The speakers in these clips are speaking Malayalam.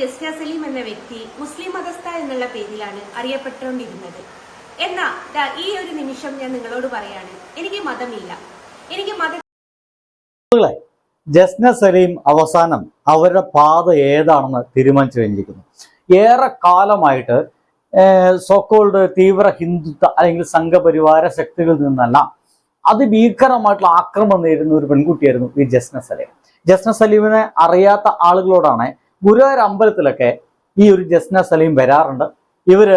ജസ്ന സലീം എന്ന വ്യക്തി മുസ്ലിം മതസ്ഥ എന്നുള്ള പേരിലാണ് അറിയപ്പെട്ടുകൊണ്ടിരുന്നത്. എന്നാ ഈ ഒരു നിമിഷം ഞാൻ നിങ്ങളോട് പറയാണ്. എനിക്ക് മതമില്ല. എനിക്ക് മത ജസ്ന സലീം അവസാനം അവരുടെ പാത ഏതാണെന്ന് തീരുമാനിച്ചു കഴിഞ്ഞിരിക്കുന്നു. ഏറെ കാലമായിട്ട് സോക്കോൾഡ് തീവ്ര ഹിന്ദുത്വ അല്ലെങ്കിൽ സംഘപരിവാര ശക്തികളിൽ നിന്നല്ല അതിഭീകരമായിട്ടുള്ള ആക്രമം നേരിടുന്ന ഒരു പെൺകുട്ടിയായിരുന്നു ഈ ജസ്ന സലീം. ജസ്ന സലീമിനെ അറിയാത്ത ആളുകളോടാണ് ഗുരുവായൂർ അമ്പലത്തിലൊക്കെ ഈ ഒരു ജസ്ന സലീം വരാറുണ്ട്. ഇവർ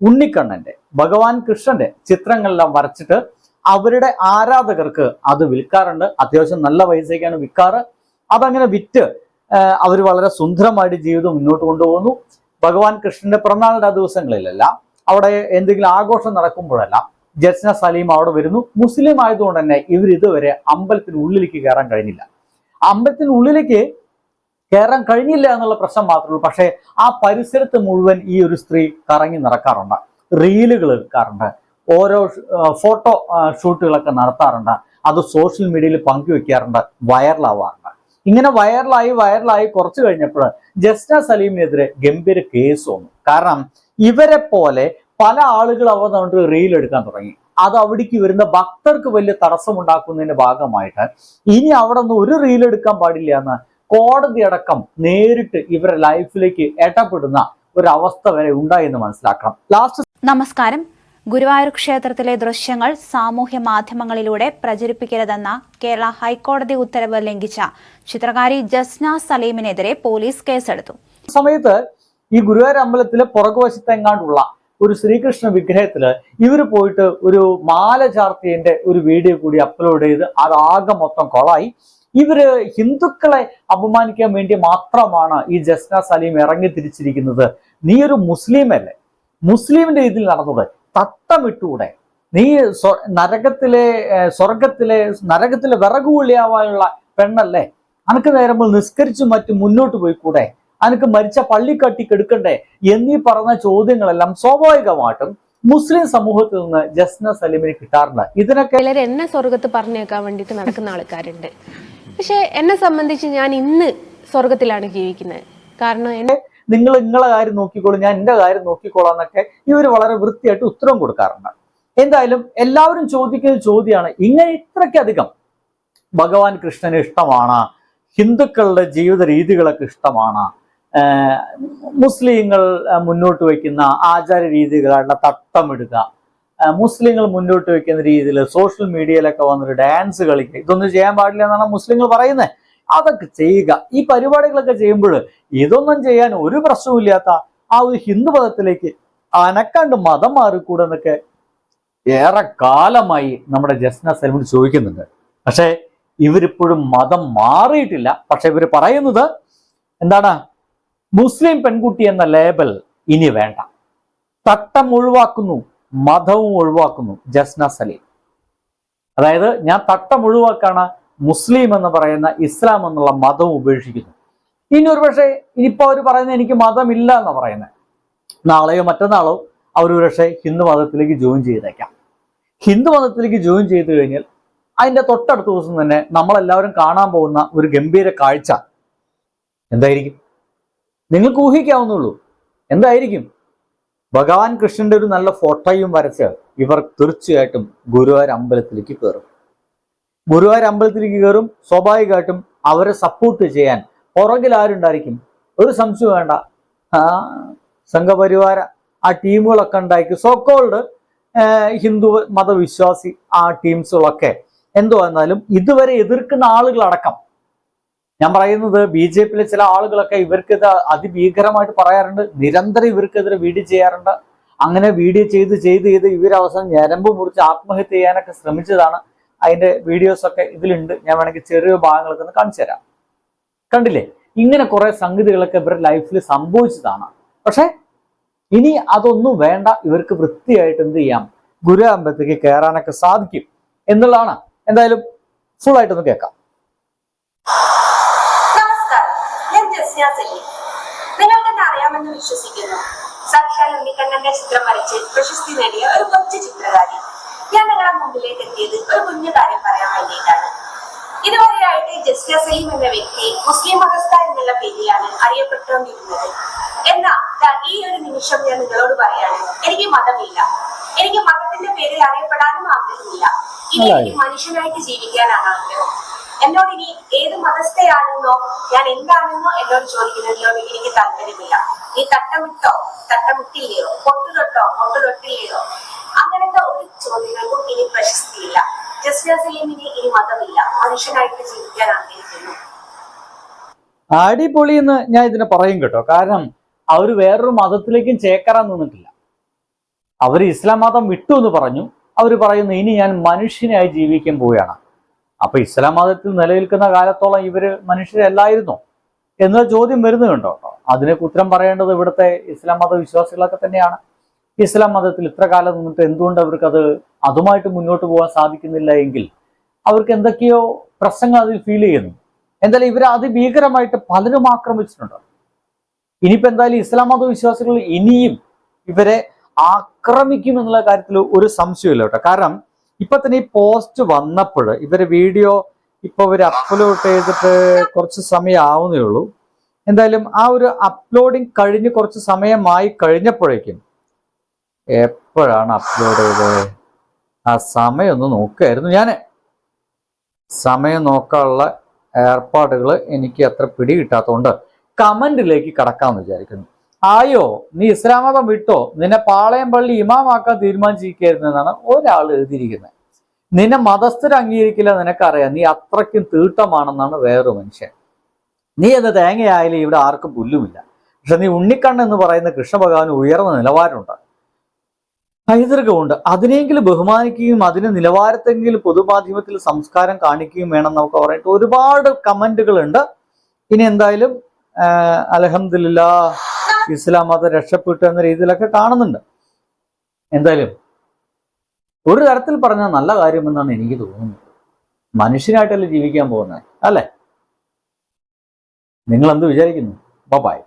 ഉണ്ണിക്കണ്ണന്റെ ഭഗവാൻ കൃഷ്ണന്റെ ചിത്രങ്ങളെല്ലാം വരച്ചിട്ട് അവരുടെ ആരാധകർക്ക് അത് വിൽക്കാറുണ്ട്. അത്യാവശ്യം നല്ല പൈസയ്ക്കാണ് വിൽക്കാറ്. അതങ്ങനെ വിറ്റ് അവർ വളരെ സുന്ദരമായിട്ട് ജീവിതം മുന്നോട്ട് കൊണ്ടുപോകുന്നു. ഭഗവാൻ കൃഷ്ണന്റെ പിറന്നാളിന്റെ ദിവസങ്ങളിലല്ല അവിടെ എന്തെങ്കിലും ആഘോഷം നടക്കുമ്പോഴെല്ലാം ജസ്ന സലീം അവിടെ വരുന്നു. മുസ്ലിം ആയതുകൊണ്ട് തന്നെ ഇവർ ഇതുവരെ അമ്പലത്തിനുള്ളിലേക്ക് കയറാൻ കഴിഞ്ഞില്ല. അമ്പലത്തിനുള്ളിലേക്ക് കയറാൻ കഴിഞ്ഞില്ല എന്നുള്ള പ്രശ്നം മാത്രമേ പക്ഷേ ആ പരിസരത്ത് മുഴുവൻ ഈ ഒരു സ്ത്രീ കറങ്ങി നടക്കാറുണ്ട്. റീലുകൾ എടുക്കാറുണ്ട്. ഓരോ ഫോട്ടോ ഷൂട്ടുകളൊക്കെ നടത്താറുണ്ട്. അത് സോഷ്യൽ മീഡിയയിൽ പങ്കുവെക്കാറുണ്ട്. വൈറലാവാറുണ്ട്. ഇങ്ങനെ വൈറലായി വൈറലായി കുറച്ചു കഴിഞ്ഞപ്പോൾ ജസ്ന സലീമിനെതിരെ ഗംഭീര കേസ് വന്നു. കാരണം ഇവരെ പോലെ പല ആളുകൾ അവർ നമുക്ക് റീൽ എടുക്കാൻ തുടങ്ങി. അത് അവിടേക്ക് വരുന്ന ഭക്തർക്ക് വലിയ തടസ്സമുണ്ടാക്കുന്നതിന്റെ ഭാഗമായിട്ട് ഇനി അവിടെ ഒരു റീൽ എടുക്കാൻ പാടില്ല എന്ന് കോടതി അടക്കം നേരിട്ട് ഇവരുടെ ലൈഫിലേക്ക് ഇടപെടുന്ന ഒരു അവസ്ഥ വരെ ഉണ്ടായി എന്ന് മനസ്സിലാക്കണം. ലാസ്റ്റ് നമസ്കാരം. ഗുരുവായൂർ ക്ഷേത്രത്തിലെ ദൃശ്യങ്ങൾ സാമൂഹ്യ മാധ്യമങ്ങളിലൂടെ പ്രചരിപ്പിക്കരുതെന്ന കേരള ഹൈക്കോടതി ഉത്തരവ് ലംഘിച്ച ചിത്രകാരി ജസ്ന സലീമിനെതിരെ പോലീസ് കേസെടുത്തു. സമയത്ത് ഈ ഗുരുവായൂർ അമ്പലത്തിലെ പുറകുവശത്തെങ്ങാണ്ടുള്ള ഒരു ശ്രീകൃഷ്ണ വിഗ്രഹത്തിൽ ഇവർ പോയിട്ട് ഒരു മാല ചാർത്തിയന്റെ ഒരു വീഡിയോ കൂടി അപ്ലോഡ് ചെയ്ത് അതാകെ മൊത്തം കൊളായി. ഇവർ ഹിന്ദുക്കളെ അപമാനിക്കാൻ വേണ്ടി മാത്രമാണ് ഈ ജസ്ന സലീം ഇറങ്ങി തിരിച്ചിരിക്കുന്നത്. നീ ഒരു മുസ്ലിം അല്ലേ മുസ്ലിമിന്റെ ഇതിൽ നടന്നത് തട്ടമിട്ടൂടെ നീ നരകത്തിലെ സ്വർഗത്തിലെ നരകത്തിലെ വിറകുകൊള്ളിയാവാനുള്ള പെണ്ണല്ലേ? അനക്ക് നേരമ്പോൾ നിസ്കരിച്ചു മറ്റും മുന്നോട്ട് പോയിക്കൂടെ? അനക്ക് മരിച്ച പള്ളിക്കട്ടി കെടുക്കണ്ടേ? എന്നീ പറഞ്ഞ ചോദ്യങ്ങളെല്ലാം സ്വാഭാവികമായിട്ടും മുസ്ലിം സമൂഹത്തിൽ നിന്ന് ജസ്ന സലീമിന് കിട്ടാറുണ്ട് ഇതിനൊക്കെ എന്നെ സ്വർഗത്ത് പറഞ്ഞേക്കാൻ വേണ്ടിട്ട് നടക്കുന്ന ആൾക്കാരുണ്ട്. പക്ഷെ എന്നെ സംബന്ധിച്ച് ഞാൻ ഇന്ന് സ്വർഗത്തിലാണ് ജീവിക്കുന്നത്. കാരണം എന്നെ നിങ്ങൾ നിങ്ങളെ കാര്യം നോക്കിക്കോളൂ ഞാൻ എന്റെ കാര്യം നോക്കിക്കോളാം എന്നൊക്കെ ഒരു വളരെ വൃത്തിയായിട്ട് ഉത്തരം കൊടുക്കാറുണ്ട്. എന്തായാലും എല്ലാവരും ചോദിക്കുന്ന ചോദ്യമാണ് ഇങ്ങനെ ഇത്രയ്ക്കധികം ഭഗവാൻ കൃഷ്ണന് ഇഷ്ടമാണ് ഹിന്ദുക്കളുടെ ജീവിത രീതികളൊക്കെ ഇഷ്ടമാണ് മുസ്ലിങ്ങൾ മുന്നോട്ട് വയ്ക്കുന്ന ആചാര രീതികളായിട്ടുള്ള തട്ടമിടുക മുസ്ലിങ്ങൾ മുന്നോട്ട് വെക്കുന്ന രീതിയിൽ സോഷ്യൽ മീഡിയയിലൊക്കെ വന്നിട്ട് ഡാൻസ് കളിക്കുക. ഇതൊന്നും ചെയ്യാൻ പാടില്ല എന്നാണ് മുസ്ലിങ്ങൾ പറയുന്നത്. അതൊക്കെ ചെയ്യുക. ഈ പരിപാടികളൊക്കെ ചെയ്യുമ്പോൾ ഇതൊന്നും ചെയ്യാൻ ഒരു പ്രശ്നവുമില്ലാത്ത ആ ഒരു ഹിന്ദു മതത്തിലേക്ക് അനക്കാണ്ട് മതം മാറിക്കൂടെന്നൊക്കെ ഏറെ കാലമായി നമ്മുടെ ജസ്ന സലീമിന് ചോദിക്കുന്നുണ്ട്. പക്ഷേ ഇവരിപ്പോഴും മതം മാറിയിട്ടില്ല. പക്ഷെ ഇവർ പറയുന്നത് എന്താണ്? മുസ്ലിം പെൺകുട്ടി എന്ന ലേബൽ ഇനി വേണ്ട. തട്ടം ഒഴിവാക്കുന്നു. മതവും ഒഴിവാക്കുന്നു ജസ്ന സലീം. അതായത് ഞാൻ തട്ടം ഒഴിവാക്കാണ് മുസ്ലിം എന്ന് പറയുന്ന ഇസ്ലാം എന്നുള്ള മതം ഉപേക്ഷിക്കുന്നു. ഇനി ഒരു പക്ഷേ ഇനിയിപ്പോ അവർ പറയുന്നത് എനിക്ക് മതമില്ല എന്ന് പറയുന്നത്. നാളെയോ മറ്റന്നാളോ അവർ പക്ഷേ ഹിന്ദു മതത്തിലേക്ക് ജോയിൻ ചെയ്തേക്കാം. ഹിന്ദു മതത്തിലേക്ക് ജോയിൻ ചെയ്തു കഴിഞ്ഞാൽ അതിന്റെ തൊട്ടടുത്ത ദിവസം തന്നെ നമ്മളെല്ലാവരും കാണാൻ പോകുന്ന ഒരു ഗംഭീര കാഴ്ച. എന്തായിരിക്കും? നിങ്ങൾക്ക് ഊഹിക്കാവുന്നുള്ളൂ എന്തായിരിക്കും? ഭഗവാൻ കൃഷ്ണന്റെ ഒരു നല്ല ഫോട്ടോയും വരച്ച് ഇവർ തീർച്ചയായിട്ടും ഗുരുവായൂർ അമ്പലത്തിലേക്ക് കയറും ഗുരുവായൂർ അമ്പലത്തിലേക്ക് കയറും സ്വാഭാവികമായിട്ടും അവരെ സപ്പോർട്ട് ചെയ്യാൻ പുറകിൽ ആരുണ്ടായിരിക്കും ഒരു സംശയം വേണ്ട. ആ സംഘപരിവാര ആ ടീമുകളൊക്കെ ഉണ്ടായിരിക്കും. സോക്കോൾഡ് ഹിന്ദു മതവിശ്വാസി ആ ടീംസുകളൊക്കെ എന്തോ എന്നാലും ഇതുവരെ എതിർക്കുന്ന ആളുകളടക്കം ഞാൻ പറയുന്നത് ബി ജെ പിയിലെ ചില ആളുകളൊക്കെ ഇവർക്കിത് അതിഭീകരമായിട്ട് പറയാറുണ്ട്. നിരന്തരം ഇവർക്കെതിരെ വീഡിയോ ചെയ്യാറുണ്ട്. അങ്ങനെ വീഡിയോ ചെയ്ത് ചെയ്ത് ചെയ്ത് ഇവരവസാനം ഞരമ്പ് മുറിച്ച് ആത്മഹത്യ ചെയ്യാനൊക്കെ ശ്രമിച്ചതാണ്. അതിന്റെ വീഡിയോസ് ഒക്കെ ഇതിലുണ്ട്. ഞാൻ വേണമെങ്കിൽ ചെറിയ ഭാഗങ്ങളൊക്കെ ഒന്ന് കാണിച്ചു തരാം. കണ്ടില്ലേ? ഇങ്ങനെ കുറെ സംഗതികളൊക്കെ ഇവരുടെ ലൈഫിൽ സംഭവിച്ചതാണ്. പക്ഷെ ഇനി അതൊന്നും വേണ്ട. ഇവർക്ക് വൃത്തിയായിട്ട് എന്ത് ചെയ്യാം? ഗുരു അമ്പലത്തേക്ക് കയറാനൊക്കെ സാധിക്കും എന്നുള്ളതാണ്. എന്തായാലും ഫുൾ ആയിട്ടൊന്ന് കേൾക്കാം നമസ്കാരം സലീം നിങ്ങൾക്ക് എന്നെ അറിയാമെന്ന് വിശ്വസിക്കുന്നു? സാക്ഷാൽ ഉണ്ണിക്കണ്ണന്റെ ചിത്രം വരച്ച് പ്രശസ്തി നേടിയ ഒരു കൊച്ചു ചിത്രകാരി. ഞാൻ നിങ്ങളുടെ മുമ്പിലേക്ക് എത്തിയത് ഒരു കുഞ്ഞു കാര്യം പറയാൻ വേണ്ടിയിട്ടാണ്. ഇതുവരെയായിട്ട് ജസ്റ്റ് ജസ്റ്റിയ സലീം എന്ന വ്യക്തി മുസ്ലിം മതസ്ഥ എന്നുള്ള പേരിലാണ് അറിയപ്പെട്ടുകൊണ്ടിരുന്നത്. എന്നാ ഈ ഒരു നിമിഷം ഞാൻ നിങ്ങളോട് പറയാണ്. എനിക്ക് മതമില്ല. എനിക്ക് മതത്തിന്റെ പേരിൽ അറിയപ്പെടാനും ആഗ്രഹമില്ല. ഇനി എനിക്ക് മനുഷ്യനായിട്ട് ജീവിക്കാനാണ് ആഗ്രഹം. എന്നോട് ഇനി ഏത് മതസ്ഥയാണെന്നോ ഞാൻ എന്താണെന്നോ എന്നോട് ചോദിക്കുന്നതിനോട് എനിക്ക് താല്പര്യമില്ല. നീ തട്ടമിട്ടോ തട്ടമിട്ടില്ലയോ പൊട്ടു തൊട്ടോ പൊട്ടു തൊട്ടില്ലയോ അങ്ങനത്തെ ഒരു ചോദ്യങ്ങൾക്കും ഇനി പ്രശസ്തിയില്ല. ജസ്റ്റിന് ഇനി മതമില്ല. മനുഷ്യനായിട്ട് ജീവിക്കാൻ ആഗ്രഹിക്കുന്നു. അടിപൊളി എന്ന് ഞാൻ ഇതിനെ പറയും കേട്ടോ. കാരണം അവർ വേറൊരു മതത്തിലേക്കും ചേക്കറാൻ നിന്നിട്ടില്ല. അവർ ഇസ്ലാം മതം വിട്ടു എന്ന് പറഞ്ഞു. അവർ പറയുന്നു ഇനി ഞാൻ മനുഷ്യനായി ജീവിക്കാൻ പോവുകയാണ്. അപ്പൊ ഇസ്ലാം മതത്തിൽ നിലനിൽക്കുന്ന കാലത്തോളം ഇവർ മനുഷ്യരല്ലായിരുന്നു എന്ന ചോദ്യം വരുന്നുണ്ടോ? അതിനെ ഉത്തരം പറയേണ്ടത് ഇവിടുത്തെ ഇസ്ലാം മത വിശ്വാസികളൊക്കെ തന്നെയാണ്. ഇസ്ലാം മതത്തിൽ ഇത്ര കാലം നിന്നിട്ട് എന്തുകൊണ്ട് അവർക്ക് അത് അതുമായിട്ട് മുന്നോട്ട് പോകാൻ സാധിക്കുന്നില്ല എങ്കിൽ അവർക്ക് എന്തൊക്കെയോ പ്രശ്നങ്ങൾ അതിൽ ഫീൽ ചെയ്യുന്നു. എന്തായാലും ഇവരെ അതിഭീകരമായിട്ട് പലരും ആക്രമിച്ചിട്ടുണ്ട്. ഇനിയിപ്പോ എന്തായാലും ഇസ്ലാം മത വിശ്വാസികൾ ഇനിയും ഇവരെ ആക്രമിക്കും എന്നുള്ള കാര്യത്തിൽ ഒരു സംശയമില്ല കേട്ടോ. കാരണം ഇപ്പൊ തന്നെ ഈ പോസ്റ്റ് വന്നപ്പോൾ ഇവർ വീഡിയോ ഇപ്പൊ ഇവർ അപ്ലോഡ് ചെയ്തിട്ട് കുറച്ച് സമയം ആവുന്നേ ഉള്ളൂ. എന്തായാലും ആ ഒരു അപ്ലോഡിങ് കഴിഞ്ഞ് കുറച്ച് സമയമായി കഴിഞ്ഞപ്പോഴേക്കും എപ്പോഴാണ് അപ്ലോഡ് ചെയ്തത്? ആ സമയം ഒന്ന് നോക്കുകയായിരുന്നു ഞാൻ സമയം നോക്കാനുള്ള ഏർപ്പാടുകൾ എനിക്ക് അത്ര പിടി കിട്ടാത്തതുകൊണ്ട് കമന്റിലേക്ക് കടക്കാമെന്ന് വിചാരിക്കുന്നു. ആയോ നീ ഇസ്ലാം മതം വിട്ടോ? നിന്നെ പാളയം പള്ളി ഇമാമാക്കാൻ തീരുമാനിച്ചിരിക്കുന്നതെന്നാണ് ഒരാൾ എഴുതിയിരിക്കുന്നത്. നിന്നെ മതസ്ഥർ അംഗീകരിക്കില്ല നിനക്കറിയാം. നീ അത്രയ്ക്കും തീട്ടമാണെന്നാണ് വേറൊരു മനുഷ്യൻ. നീ എന്ന തേങ്ങയായാലും ഇവിടെ ആർക്കും പുല്ലുമില്ല. പക്ഷെ നീ ഉണ്ണിക്കണ്ണ് എന്ന് പറയുന്ന കൃഷ്ണഭഗവാന് ഉയർന്ന നിലവാരമുണ്ട്. പൈതൃകമുണ്ട് അതിനെങ്കിലും ബഹുമാനിക്കുകയും അതിന് നിലവാരത്തെങ്കിലും പൊതുമാധ്യമത്തിൽ സംസ്കാരം കാണിക്കുകയും വേണം നമുക്ക് പറഞ്ഞിട്ട് ഒരുപാട് കമന്റുകളുണ്ട്. ഇനി എന്തായാലും അലഹമില്ല ഇസ്ലാം മതം രക്ഷപ്പെട്ടു എന്ന രീതിയിലൊക്കെ കാണുന്നുണ്ട്. എന്തായാലും ഒരു തരത്തിൽ പറഞ്ഞാൽ നല്ല കാര്യമെന്നാണ് എനിക്ക് തോന്നുന്നത്. മനുഷ്യനായിട്ടല്ലേ ജീവിക്കാൻ പോകുന്നത് അല്ലേ? നിങ്ങളെന്ത് വിചാരിക്കുന്നു? ബൈ